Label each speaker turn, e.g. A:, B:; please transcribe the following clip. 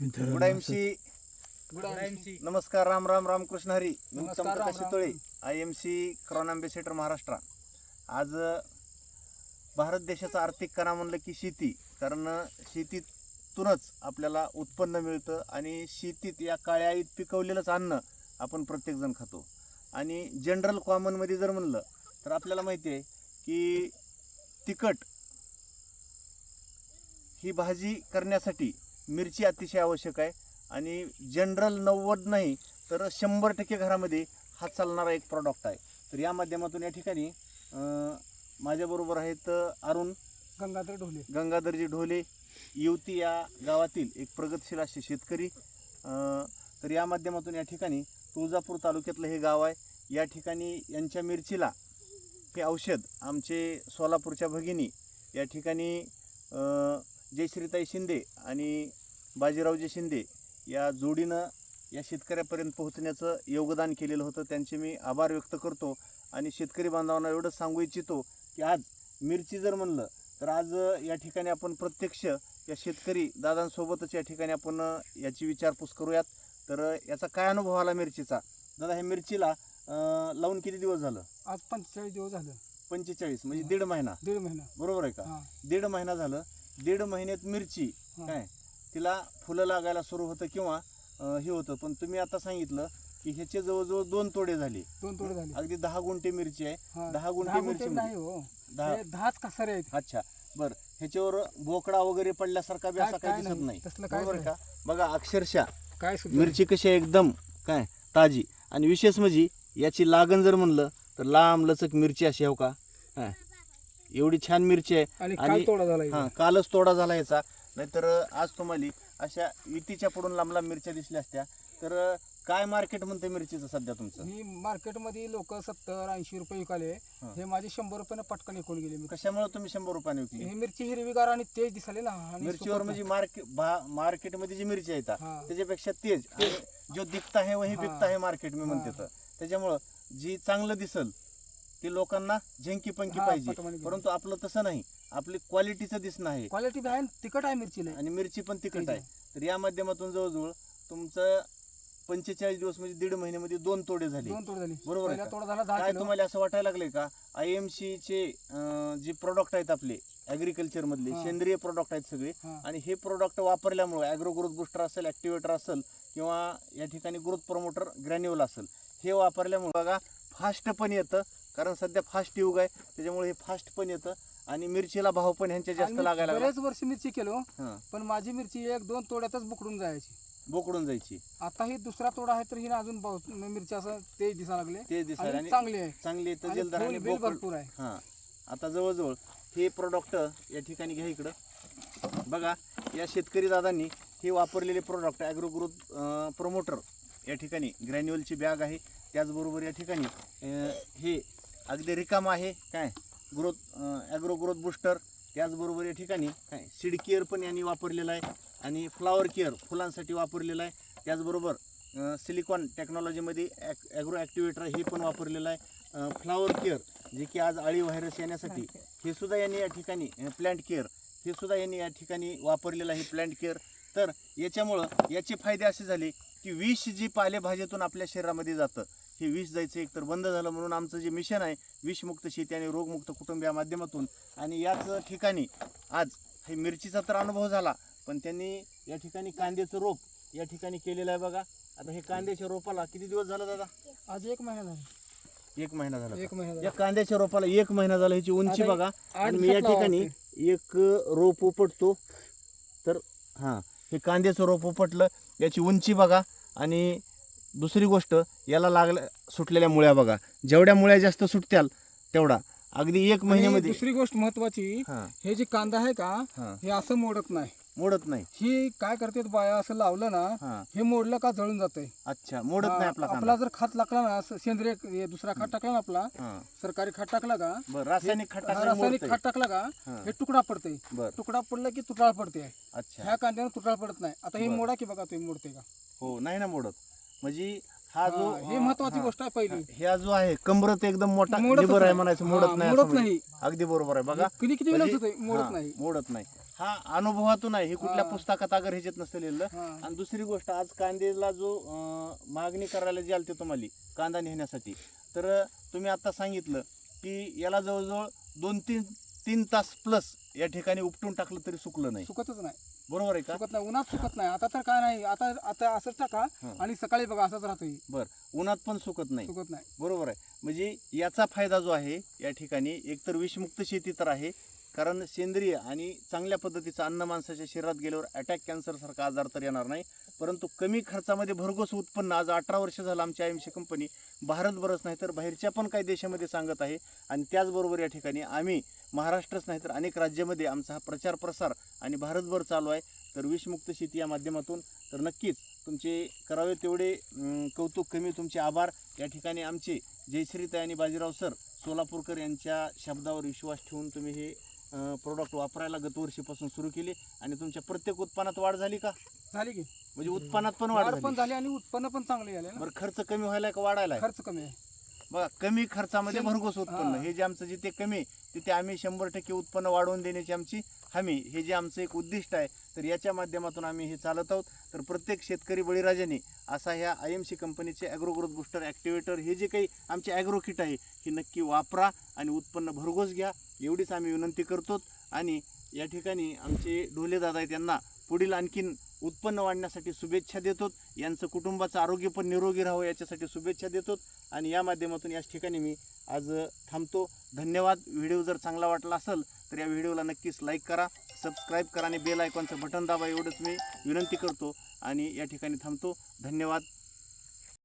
A: गुडाएमशी नमस्कार. राम राम रामकृष्ण हरी. मी
B: नमस्कार,
A: Uttam. Shitole I M C crown ambassador Maharashtra. आज भारत देशाचा आर्थिक कणा म्हणलं की शेती. कारण शेतीतूनच आपल्याला उत्पन्न मिळतं आणि शेतीत या काळ्या आईत पिकवलेलंच अन्न आपण प्रत्येकजण खातो. आणि जनरल कॉमनमध्ये जर म्हणलं तर आपल्याला माहिती आहे की तिखट ही भाजी करण्यासाठी मिरची अतिशय आवश्यक आहे. आणि जनरल नव्वद नाही तर शंभर टक्के घरामध्ये हा चालणारा एक प्रॉडक्ट आहे. तर या माध्यमातून या ठिकाणी माझ्याबरोबर आहेत अरुण
B: गंगाधर ढोले.
A: गंगाधरजी ढोले युवती या गावातील एक प्रगतशील असे शेतकरी. तर या माध्यमातून या ठिकाणी तुळजापूर तालुक्यातलं हे गाव आहे. या ठिकाणी यांच्या मिरचीला हे औषध आमचे सोलापूरच्या भगिनी या ठिकाणी जयश्रीताई शिंदे आणि बाजीरावजी शिंदे या जोडीनं या शेतकऱ्यापर्यंत पोहोचण्याचं योगदान केलेलं होतं. त्यांचे मी आभार व्यक्त करतो आणि शेतकरी बांधवांना एवढंच सांगू इच्छितो की आज मिरची जर म्हणलं तर आज या ठिकाणी आपण प्रत्यक्ष या शेतकरी दादांसोबतच या ठिकाणी आपण याची विचारपूस करूयात. तर याचा काय अनुभव आला मिरचीचा? दादा ह्या मिरचीला लावून किती दिवस झालं?
B: आज पंचेचाळीस दिवस झालं.
A: पंचेचाळीस म्हणजे. दीड महिना.
B: दीड महिना.
A: बरोबर आहे का? दीड महिना झालं. दीड महिन्यात मिरची. काय? तिला फुलं लागायला सुरू होतं किंवा अं, हे होतं. पण तुम्ही आता सांगितलं की ह्याचे जवळजवळ दोन तोडे झाले.
B: दोन तोडे झाले.
A: अगदी दहा गुंठे मिरची आहे.
B: हा.
A: दहा गुंठे मिरची
B: गुंठे नाही हो.
A: दहा.
B: हे दहाच कसारे आहेत.
A: अच्छा. बर. ह्याच्यावर बोकडा वगैरे पडल्यासारखा बी
B: काय-
A: असा
B: काय
A: काही दिसत नाही.
B: तसलं काय
A: बरोबर का? बघा अक्षरशः
B: काय सुद्धा
A: मिरची कशी आहे एकदम काय ताजी. आणि विशेष म्हणजे याची लागण जर म्हणलं तर लांब लचक मिरची अशी हो का? हा. एवढी छान मिरची आहे.
B: आणि
A: आणि-
B: काल तोडा झाला
A: हा
B: इथे.
A: कालच तोडा झाला याचा. नाहीतर आज तुम्हाला अशा इतीच्या पडून लांब लांब मिरच्या दिसल्या असत्या तर काय मार्केट म्हणते मिरचीचं सध्या तुमचं
B: ही मार्केटमध्ये लोक सत्तर ऐंशी रुपये विकाले
A: हा.
B: माझे शंभर रुपयानं पटकन विकून गेले.
A: कशामुळे तुम्ही शंभर रुपयाने विकली
B: ही मिरची हिरवीगार आणि तेज दिसाले ना आणि
A: मिरचीवर म्हणजे. मार्केट मार्केटमध्ये जी मिरची आहे
B: हा.
A: त्याच्यापेक्षा तेज जो दिखता है वही
B: हा.
A: बिकता है मार्केट मी म्हणते. तर त्याच्यामुळं जी चांगलं दिसल ते लोकांना झेंकी पंकी
B: हा,
A: पाहिजे
B: पटकन.
A: परंतु आपलं तसं नाही आपली क्वालिटीचं दिसणं आहे.
B: क्वालिटी बी आहे आणि तिखट आहे मिरचीला
A: आणि मिरची पण तिखट आहे. तर या माध्यमातून जवळजवळ तुमचं पंचेचाळीस दिवस म्हणजे दीड महिन्यामध्ये दोन तोडे झाले.
B: दोन तोड झाली.
A: बरोबर आहे
B: पहिला
A: का?
B: तोडा झाला दहा
A: काय
B: किलो.
A: तुम्हाला असं वाटायला लागले का? आय एम चे अं, जे प्रोडक्ट आहेत आपले ऍग्रिकल्चर मधले
B: हा.
A: सेंद्रिय प्रोडक्ट आहेत सगळे.
B: हा.
A: आणि हे प्रोडक्ट वापरल्यामुळे ॲग्रो ग्रोथ बुस्टर असेल ॲक्टिवेटर असेल किंवा या ठिकाणी ग्रोथ प्रमोटर ग्रॅन्युअल असेल हे वापरल्यामुळे बघा फास्ट पण येतं कारण सध्या फास्ट युग आहे. त्याच्यामुळे हे फास्ट पण येतं. आणि मिरचीला भाव पण ह्यांच्या जास्त लागायला लागला.
B: बरेच वर्ष मिरची केलो
A: हां.
B: पण माझी मिरची एक दोन तोड्यातच बुकडून जायची.
A: बोकडून जायची.
B: आता ही दुसरा तोडा आहे तर ही अजून मिरची असं तेज दिसा लागले.
A: ते दिसायला
B: आणि
A: आणि
B: चांगली आहे.
A: चांगली येतं
B: आणि
A: जलदर
B: फुल
A: आणि
B: बिल
A: बोकड.
B: भरपूर आहे.
A: हां. आता जवळजवळ हे प्रोडक्ट या ठिकाणी घ्या इकडं. बघा या शेतकरी दादांनी हे वापरलेले प्रोडक्ट ॲग्रो ग्रोथ प्रमोटर या ठिकाणी ग्रॅन्युअलची बॅग आहे. त्याचबरोबर या ठिकाणी अं, हे अगदी रिकाम आहे. काय? ग्रोथ ॲग्रो ग्रोथ बुस्टर त्याचबरोबर या ठिकाणी काय सीड केअर पण यांनी वापरलेलं आहे आणि फ्लावर केअर फुलांसाठी वापरलेलं आहे. त्याचबरोबर सिलिकॉन टेक्नॉलॉजीमध्ये ॲक ॲग्रो ॲक्टिवेटर हे पण वापरलेलं आहे. फ्लावर केअर जे की आज अळी व्हायरस येण्यासाठी हे सुद्धा यांनी या ठिकाणी प्लांट केअर हे सुद्धा यांनी या ठिकाणी वापरलेलं आहे प्लांट केअर तर याच्यामुळं याचे फायदे असे झाले की विष जी पालेभाज्यातून आपल्या शरीरामध्ये जातं हे विष जायचं एकतर बंद झालं म्हणून आमचं जे मिशन आहे विषमुक्त शेती आणि रोगमुक्त कुटुंब या माध्यमातून. आणि याच ठिकाणी आज हे मिरचीचा तर अनुभव झाला पण त्यांनी या ठिकाणी कांद्याचं रोप या ठिकाणी केलेलं आहे बघा. आता हे कांद्याच्या रोपाला किती दिवस झाला दादा?
B: आज एक महिना झाला.
A: एक महिना झाला
B: एक महिना
A: या कांद्याच्या रोपाला एक महिना झाला ह्याची उंची बघा. आणि मी या ठिकाणी एक रोप उपटतो. तर हां हे कांद्याचं रोप उपटलं याची उंची बघा. आणि दुसरी गोष्ट याला लागल्या सुटलेल्या मुळ्या बघा. जेवढ्या मुळ्या जास्त सुटत्याल तेवढा. अगदी एक महिन्यामध्ये
B: दुसरी गोष्ट महत्वाची
A: हां.
B: हे जे कांदा आहे का
A: हां.
B: हे असं मोडत नाही.
A: मोडत नाही.
B: ही काय करते बाया असं लावलं ना
A: हां.
B: मोडलं का जळून जातंय.
A: अच्छा मोडत नाही आपला
B: आपला जर खत टाकला ना सेंद्रिय हे दुसरा खत टाकला ना आपला
A: हां.
B: सरकारी खत टाकला का
A: बरं रासायनिक खत
B: हा, रासायनिक. खत टाकला का
A: हां.
B: हे तुकडा पडते
A: बरं.
B: तुकडा पडला की तुटाळ पडते.
A: अच्छा.
B: ह्या कांद्यानं तुटाळ पडत नाही. आता हे. मोडा की बघा तुम्ही मोडते का?
A: हो नाही ना मोडत. म्हणजे हा जो
B: हा, हे महत्वाची
A: हा.
B: गोष्ट आहे पहिली
A: हा जो आहे कमरत एकदम मोठा
B: मोडतच
A: लिबर आहे
B: नाही.
A: म्हणायचं
B: हा,
A: मोडत नाही
B: मोडत
A: म्हणजे.
B: नाही.
A: अगदी बरोबर आहे बघा
B: किती किती
A: म्हणजे-
B: मोडत नाही
A: मोडत नाही हा अनुभवातून आहे हे कुठल्या
B: हा.
A: पुस्तकात अगर ह्याच्यात नसतं लिहिलं
B: हा.
A: आणि दुसरी गोष्ट आज कांद्याला जो अं, मागणी करायला जे आलते तुम्हाला कांदा नेण्यासाठी तर तुम्ही आता सांगितलं की याला जवळजवळ दोन तीन तीन तास प्लस या ठिकाणी उपटून टाकलं तरी सुकलं नाही
B: सुकतच नाही
A: बरोबर आहे का?
B: सुकत नाही उन्हात सुकत नाही. आता तर काय नाही आता आता असंच टाका
A: हा.
B: आणि सकाळी बघा असंच राहतोय.
A: बर. उन्हात पण सुकत नाही.
B: सुकत नाही.
A: बरोबर आहे. म्हणजे याचा फायदा जो आहे या ठिकाणी एकतर विषमुक्त शेती तर आहे कारण सेंद्रिय आणि चांगल्या पद्धतीचं अन्न माणसाच्या शरीरात गेल्यावर अटॅक कॅन्सरसारखा आजार तर येणार नाही. परंतु कमी खर्चामध्ये भरघोस उत्पन्न आज अठरा वर्ष झालं आमची आय एम सी कंपनी भारतभरच नाही तर बाहेरच्या पण काही देशामध्ये सांगत आहे. आणि त्याचबरोबर या ठिकाणी आम्ही महाराष्ट्रच नाही तर अनेक राज्यामध्ये आमचा हा प्रचार प्रसार आणि भारतभर चालू आहे. तर विषमुक्त शेती या माध्यमातून तर नक्कीच तुमचे करावे तेवढे कौतुक कमी तुमचे आभार. या ठिकाणी आमचे जयश्रीताई आणि बाजीराव सर सोलापूरकर यांच्या शब्दावर विश्वास ठेवून तुम्ही हे प्रोडक्ट वापरायला गतवर्षीपासून सुरू केले आणि तुमच्या प्रत्येक उत्पन्नात वाढ झाली का?
B: झाली की.
A: म्हणजे उत्पन्नात पण वाढ
B: वाढ पण
A: झाली
B: आणि उत्पन्न पण चांगले झाले ना.
A: बरं खर्च कमी व्हायला का वाढायला
B: खर्च कमी आहे.
A: बघा कमी खर्चामध्ये भरघोस उत्पन्न.
B: हा.
A: जे आमचं जिथे कमी आहे, तिथे आम्ही शंभर टक्के उत्पन्न वाढवून देण्याची आमची हमी हे जे आमचं एक उद्दिष्ट आहे तर याच्या माध्यमातून आम्ही हे चालत आहोत. तर प्रत्येक शेतकरी बळीराजाने असा ह्या आय एम सी कंपनीचे ॲग्रो ग्रोथ बुस्टर ॲक्टिवेटर हे जे काही आमचे ॲग्रो किट आहे हे नक्की वापरा आणि उत्पन्न भरघोस घ्या. एवढीच आम्ही विनंती करतो. आणि या ठिकाणी आमचे ढोले दादा आहेत यांना पुढील आणखीन उत्पन्न वाढण्यासाठी शुभेच्छा देतो यांचं कुटुंबाचं आरोग्य पण निरोगी राहावं याच्यासाठी शुभेच्छा देतो आणि या माध्यमातून याच ठिकाणी मी आज थांबतो. धन्यवाद. व्हिडिओ जर चांगला वाटला असेल तर या व्हिडिओला नक्कीच लाईक करा सबस्क्राईब करा आणि बेल आयकॉनचं बटन दाबा एवढंच मी विनंती करतो. आणि या ठिकाणी थांबतो. धन्यवाद.